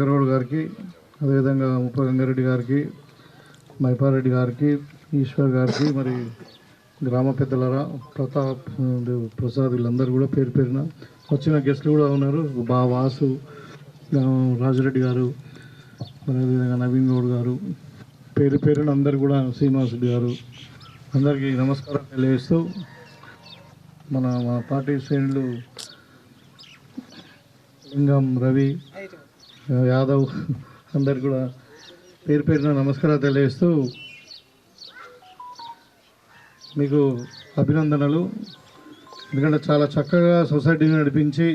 శేఖర్ గారికి అదేవిధంగా ముప్ప గంగారెడ్డి గారికి మైపారెడ్డి గారికి ఈశ్వర్ గారికి మరి గ్రామ పెద్దలరా ప్రతాప్ ప్రసాద్ వీళ్ళందరూ కూడా పేరు పేరున వచ్చిన గెస్ట్లు కూడా ఉన్నారు. బా వాసు రాజురెడ్డి గారు మరి అదేవిధంగా నవీన్ గౌడ్ గారు పేరు పేరున అందరు కూడా శ్రీనివాస్ గారు అందరికీ నమస్కారం తెలియజేస్తూ మన మన పార్టీ శ్రేణులు లింగం రవి యాదవ్ అందరు కూడా పేరు పేరున నమస్కారాలు తెలియజేస్తూ మీకు అభినందనలు. ఎందుకంటే చాలా చక్కగా సొసైటీని నడిపించి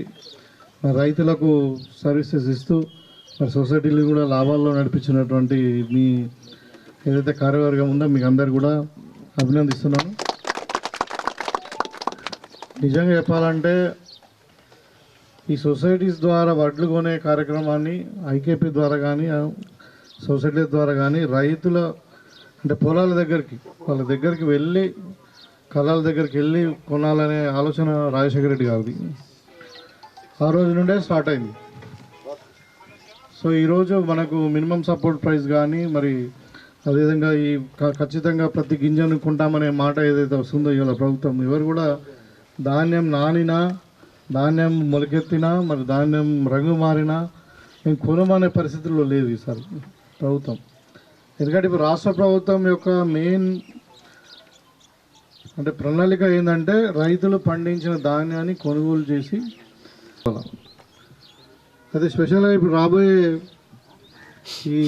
రైతులకు సర్వీసెస్ ఇస్తూ మరి సొసైటీలు కూడా లాభాల్లో నడిపించినటువంటి మీ ఏదైతే కార్యవర్గం ఉందో మీకు అందరు కూడా అభినందిస్తున్నాను. నిజంగా చెప్పాలంటే ఈ సొసైటీస్ ద్వారా వడ్లు కొనే కార్యక్రమాన్ని ఐకేపీ ద్వారా కానీ సొసైటీ ద్వారా కానీ రైతుల అంటే పొలాల దగ్గరికి వాళ్ళ దగ్గరికి వెళ్ళి కళాల దగ్గరికి వెళ్ళి కొనాలనే ఆలోచన రాజశేఖర రెడ్డి గారిది. ఆ రోజు నుండే స్టార్ట్ అయింది. సో ఈరోజు మనకు మినిమం సపోర్ట్ ప్రైస్ కానీ మరి అదేవిధంగా ఈ ఖచ్చితంగా ప్రతి గింజను కొంటామనే మాట ఏదైతే వస్తుందో ఇవాళ ప్రభుత్వం ఎవరు కూడా ధాన్యం నానినా ధాన్యం మొలకెత్తినా మరి ధాన్యం రంగు మారినా మేము కొనమనే పరిస్థితుల్లో లేదు ఈసారి ప్రభుత్వం. ఎందుకంటే ఇప్పుడు రాష్ట్ర ప్రభుత్వం యొక్క మెయిన్ అంటే ప్రణాళిక ఏంటంటే రైతులు పండించిన ధాన్యాన్ని కొనుగోలు చేసి అదే స్పెషల్గా ఇప్పుడు రాబోయే ఈ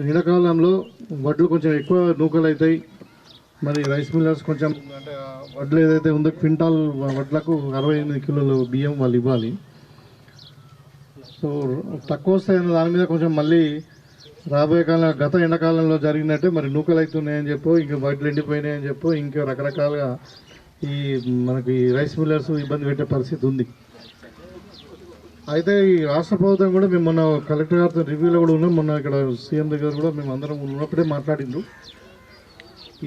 ఎండాకాలంలో వడ్లు కొంచెం ఎక్కువ నూకలు అవుతాయి మరి రైస్ మిల్లర్స్ కొంచెం అంటే వడ్లు ఏదైతే ఉందో క్వింటాల్ వడ్లకు అరవై ఎనిమిది కిలోలు బియ్యం వాళ్ళు ఇవ్వాలి. సో తక్కువ వస్తాయన్న దాని మీద కొంచెం మళ్ళీ రాబోయే కాలం గత ఎండాకాలంలో జరిగినట్టే మరి నూకలు అవుతున్నాయని చెప్పు ఇంకా వడ్లు ఎండిపోయినాయని చెప్పు ఇంకా రకరకాలుగా ఈ మనకి రైస్ మిల్లర్స్ ఇబ్బంది పెట్టే పరిస్థితి ఉంది. అయితే ఈ రాష్ట్ర ప్రభుత్వం కూడా మేము మొన్న కలెక్టర్ గారితో రివ్యూలో కూడా ఉన్నాం. మొన్న ఇక్కడ సీఎం దగ్గర కూడా మేము అందరం ఉన్నప్పుడే మాట్లాడిండ్రు.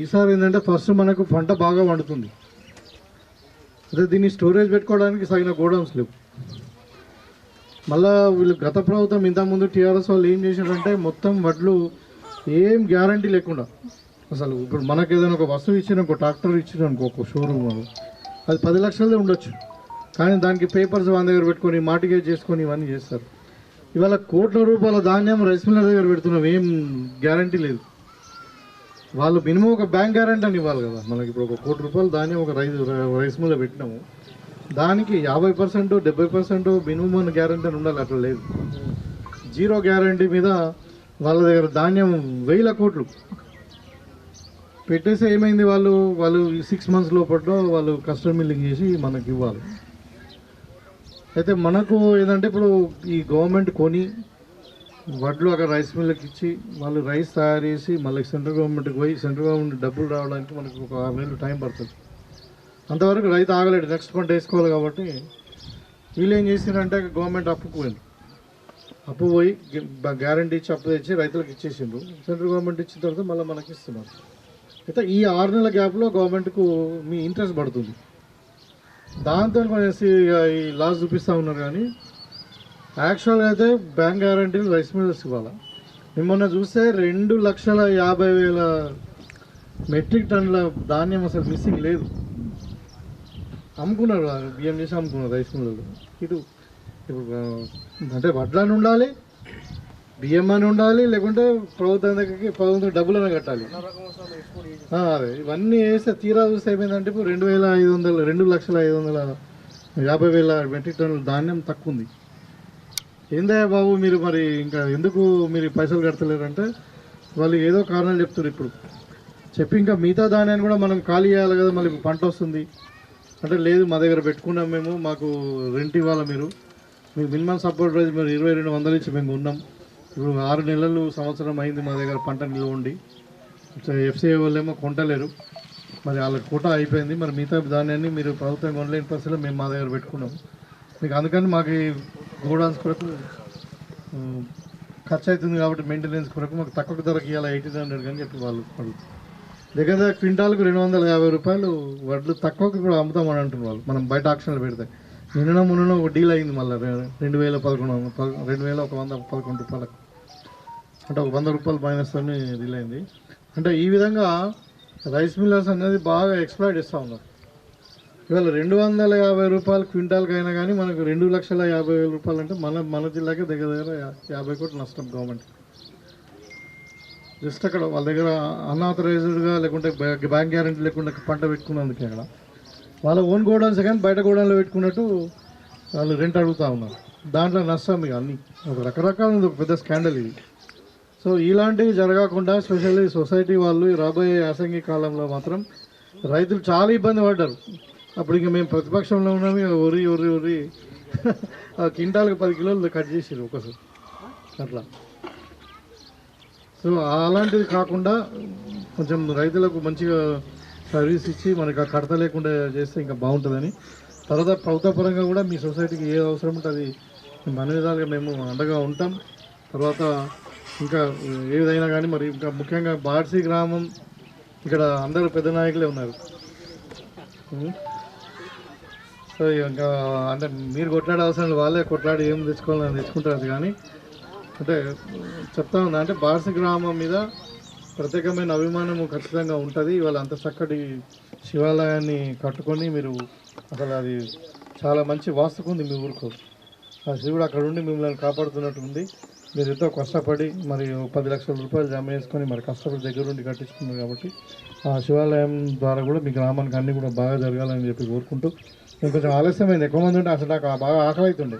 ఈసారి ఏంటంటే ఫస్ట్ మనకు పంట బాగా వండుతుంది. అదే దీన్ని స్టోరేజ్ పెట్టుకోవడానికి సగిన గోడౌన్స్ లేవు. మళ్ళా వీళ్ళు గత ప్రభుత్వం ఇంతకుముందు టీఆర్ఎస్ వాళ్ళు ఏం చేశారంటే మొత్తం వడ్లు ఏం గ్యారంటీ లేకుండా అసలు ఇప్పుడు మనకు ఏదైనా ఒక వస్తువు ఇచ్చిన ఒక ట్రాక్టర్ ఇచ్చిన అనుకో ఒక షోరూమ్ అది పది లక్షలదే ఉండొచ్చు. కానీ దానికి పేపర్స్ వాళ్ళ దగ్గర పెట్టుకొని మాటిగేజ్ చేసుకొని ఇవన్నీ చేస్తారు. ఇవాళ కోట్ల రూపాయల ధాన్యం రైస్ మిల్లర్ దగ్గర పెడుతున్నాం ఏం గ్యారంటీ లేదు. వాళ్ళు మినిమం ఒక బ్యాంక్ గ్యారంటీ అని ఇవ్వాలి కదా. మనకి ఇప్పుడు ఒక కోటి రూపాయలు ధాన్యం ఒక రైస్ రైస్ మిల్లర్ పెట్టినాము. దానికి యాభై పర్సెంట్ డెబ్బై పర్సెంట్ మినిమం గ్యారంటీ అని ఉండాలి. అట్లా లేదు. జీరో గ్యారంటీ మీద వాళ్ళ దగ్గర ధాన్యం వేల కోట్లు. పెట్టేసి ఏమైంది వాళ్ళు? వాళ్ళు సిక్స్ మంత్స్ లోపల వాళ్ళు కస్టమ్ మిల్లింగ్ చేసి మనకి ఇవ్వాలి. అయితే మనకు ఏంటంటే ఇప్పుడు ఈ గవర్నమెంట్ కొని వడ్లు అక్కడ రైస్ మిల్లుకి ఇచ్చి వాళ్ళు రైస్ తయారు చేసి మళ్ళీ సెంట్రల్ గవర్నమెంట్కి పోయి సెంట్రల్ గవర్నమెంట్ డబ్బులు రావడానికి మనకు ఒక ఆరు నెలలు టైం పడుతుంది. అంతవరకు రైతు ఆగలేడు నెక్స్ట్ పంట వేసుకోవాలి కాబట్టి వీళ్ళు ఏం చేసిండ్రంటే గవర్నమెంట్ అప్పుకు పోయింది. అప్పు పోయి గ్యారంటీ ఇచ్చి అప్పు తెచ్చి రైతులకు ఇచ్చేసిండ్రు. సెంట్రల్ గవర్నమెంట్ ఇచ్చిన తర్వాత మళ్ళీ మనకి ఇస్తున్నారు. అయితే ఈ ఆరు నెలల గ్యాప్లో గవర్నమెంట్కు మీ ఇంట్రెస్ట్ పడుతుంది. దాంతో కొంచెం ఈ లాస్ చూపిస్తూ ఉన్నారు కానీ యాక్చువల్గా అయితే బ్యాంక్ గ్యారంటీలు రైస్ మిల్లర్స్ ఇవ్వాలి? మిమ్మల్ని చూస్తే రెండు లక్షల యాభై వేల మెట్రిక్ టన్నుల ధాన్యం అసలు మిస్సింగ్ లేదు. అమ్ముకున్నారు బియ్యం చేసి అమ్ముకున్నారు రైస్ మిల్లర్లు ఇటు ఇప్పుడు అంటే వడ్లని ఉండాలి బియ్యం అని ఉండాలి లేకుంటే ప్రభుత్వం దగ్గరికి ప్రభుత్వం డబ్బులను కట్టాలి. అదే ఇవన్నీ వేస్తే తీరా చూస్తే ఏమైందంటే ఇప్పుడు రెండు వేల ఐదు వందల రెండు లక్షల ఐదు వందల యాభై వేల మెట్రిక్ టన్నుల ధాన్యం తక్కువ ఉంది. ఏందయ్యా బాబు మీరు మరి ఇంకా ఎందుకు మీరు పైసలు కడతలేరంటే వాళ్ళు ఏదో కారణాలు చెప్తారు ఇప్పుడు. చెప్పి ఇంకా మిగతా ధాన్యాన్ని కూడా మనం ఖాళీ చేయాలి కదా మళ్ళీ పంట వస్తుంది. అంటే లేదు మా దగ్గర పెట్టుకున్నాం మేము మాకు రెంట్ ఇవ్వాలి మీరు? మీకు మినిమం సపోర్ట్ ప్రైస్ మీరు ఇరవై రెండు వందలు ఇచ్చి మేము ఉన్నాం ఇప్పుడు ఆరు నెలలు సంవత్సరం అయింది మా దగ్గర పంట నిల్వ ఉండి ఎఫ్సీఐ వాళ్ళేమో కొంటలేరు. మరి వాళ్ళ కోట అయిపోయింది. మరి మిగతా ధాన్యాన్ని మీరు ప్రభుత్వం కొనలేని పరిస్థితిలో మేము మా దగ్గర పెట్టుకున్నాం. మీకు అందుకని మాకు గోడౌన్స్ కొరకు ఖర్చు అవుతుంది కాబట్టి మెయింటెనెన్స్ కొరకు మాకు తక్కువ ధరకి ఇవ్వాలి ఎయిటీన్ హండ్రెడ్ కానీ చెప్పి వాళ్ళు అడుగుతారు దగ్గర దగ్గర క్వింటాల్కు రెండు వందల యాభై రూపాయలు వడ్లు తక్కువకి కూడా అమ్ముతామని అంటున్నారు వాళ్ళు. మనం బయట ఆక్షన్లు పెడితే. నిన్న మొన్న ఒక డీల్ అయింది మళ్ళీ రెండు వేల పదకొండు రెండు వేల ఒక వంద పదకొండు రూపాయలకు. అంటే ఒక వంద రూపాయలు మైనస్ అని డీల్ అయింది. అంటే ఈ విధంగా రైస్ మిల్లర్స్ అనేది బాగా ఎక్స్ప్లాయిట్ ఇస్తూ ఉన్నారు. ఇవాళ రెండు వందల యాభై రూపాయలు క్వింటాల్కి అయినా కానీ మనకు రెండు లక్షల యాభై వేల రూపాయలు అంటే మన మన జిల్లాకే దగ్గర దగ్గర యాభై కోట్లు నష్టం గవర్నమెంట్ జస్ట్ అక్కడ వాళ్ళ దగ్గర అన్ఆథరైజ్డ్గా లేకుంటే బ్యాంక్ గ్యారంటీ లేకుండా పంట పెట్టుకున్నందుకే అక్కడ. వాళ్ళ ఓన్ గోడౌన్స్ కానీ బయట గోడౌన్లో పెట్టుకున్నట్టు వాళ్ళు రెంట్ అడుగుతూ ఉన్నారు. దాంట్లో నష్టం ఇక అన్ని. ఒక రకరకాల ఒక పెద్ద స్కాండల్ ఇది. సో ఇలాంటివి జరగకుండా స్పెషల్లీ సొసైటీ వాళ్ళు రాబోయే యాసంగి కాలంలో మాత్రం రైతులు చాలా ఇబ్బంది పడ్డారు. అప్పుడు ఇంకా మేము ప్రతిపక్షంలో ఉన్నాము ఇక ఒరి ఒరి ఒరి ఆ కింటాలకు పది కిలోలు కట్ చేసారు ఒకసారి అట్లా. సో అలాంటిది కాకుండా కొంచెం రైతులకు మంచిగా సర్వీస్ ఇచ్చి మనకి కడత లేకుండా చేస్తే ఇంకా బాగుంటుందని. తర్వాత ప్రభుత్వపరంగా కూడా మీ సొసైటీకి ఏ అవసరం ఉంటే అది మన విధాలుగా మేము అండగా ఉంటాం. తర్వాత ఇంకా ఏదైనా కానీ మరి ఇంకా ముఖ్యంగా బార్సీ గ్రామం ఇక్కడ అందరూ పెద్ద నాయకులే ఉన్నారు. సో ఇంకా అంటే మీరు కొట్లాడే అవసరం లేదు, వాళ్ళే కొట్లాడి ఏం తెచ్చుకోవాలని తెచ్చుకుంటారు కానీ అంటే చెప్తా ఉన్నా అంటే బార్సి గ్రామం మీద ప్రత్యేకమైన అభిమానము ఖచ్చితంగా ఉంటుంది. ఇవాళ అంత చక్కటి శివాలయాన్ని కట్టుకొని మీరు అసలు అది చాలా మంచి వాస్తుకుంది మీ ఊరుకు. ఆ శివుడు అక్కడ ఉండి మిమ్మల్ని కాపాడుతున్నట్టుంది మీరు ఎంతో కష్టపడి మరి పది లక్షల రూపాయలు జమ చేసుకొని మరి కష్టపడి దగ్గరుండి కట్టించుకున్నారు కాబట్టి ఆ శివాలయం ద్వారా కూడా మీ గ్రామానికి అన్నీ కూడా బాగా జరగాలని చెప్పి కోరుకుంటూ నేను కొంచెం ఆలస్యమైంది. ఎక్కువ మంది ఉంటే అసలు నాకు బాగా ఆకలి అవుతుండే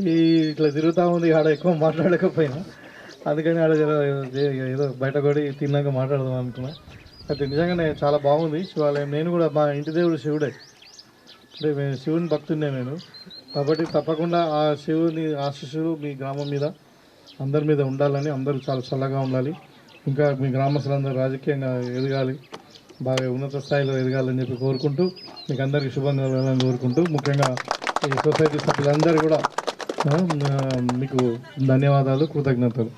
ఈ ఇట్లా తిరుగుతూ ఉంది ఆడ ఎక్కువ మాట్లాడకపోయినా. అందుకని ఆడ ఏదో బయట కూడా తిన్నాక మాట్లాడదాం అనుకున్నా. అయితే నిజంగానే చాలా బాగుంది. శివాలయం. నేను కూడా మా ఇంటి దేవుడు శివుడే. అంటే నేను శివుని భక్తున్నే నేను. కాబట్టి తప్పకుండా ఆ శివుని ఆశీస్సులు మీ గ్రామం మీద అందరి మీద ఉండాలని అందరూ చాలా చల్లగా ఉండాలి. ఇంకా మీ గ్రామస్తులందరూ రాజకీయంగా ఎదగాలి. బాగా ఉన్నత స్థాయిలో ఎదగాలని చెప్పి కోరుకుంటూ మీకు అందరికీ శుభం కలగాలని కోరుకుంటూ ముఖ్యంగా ఈ సొసైటీ సభ్యులందరూ కూడా మీకు ధన్యవాదాలు కృతజ్ఞతలు.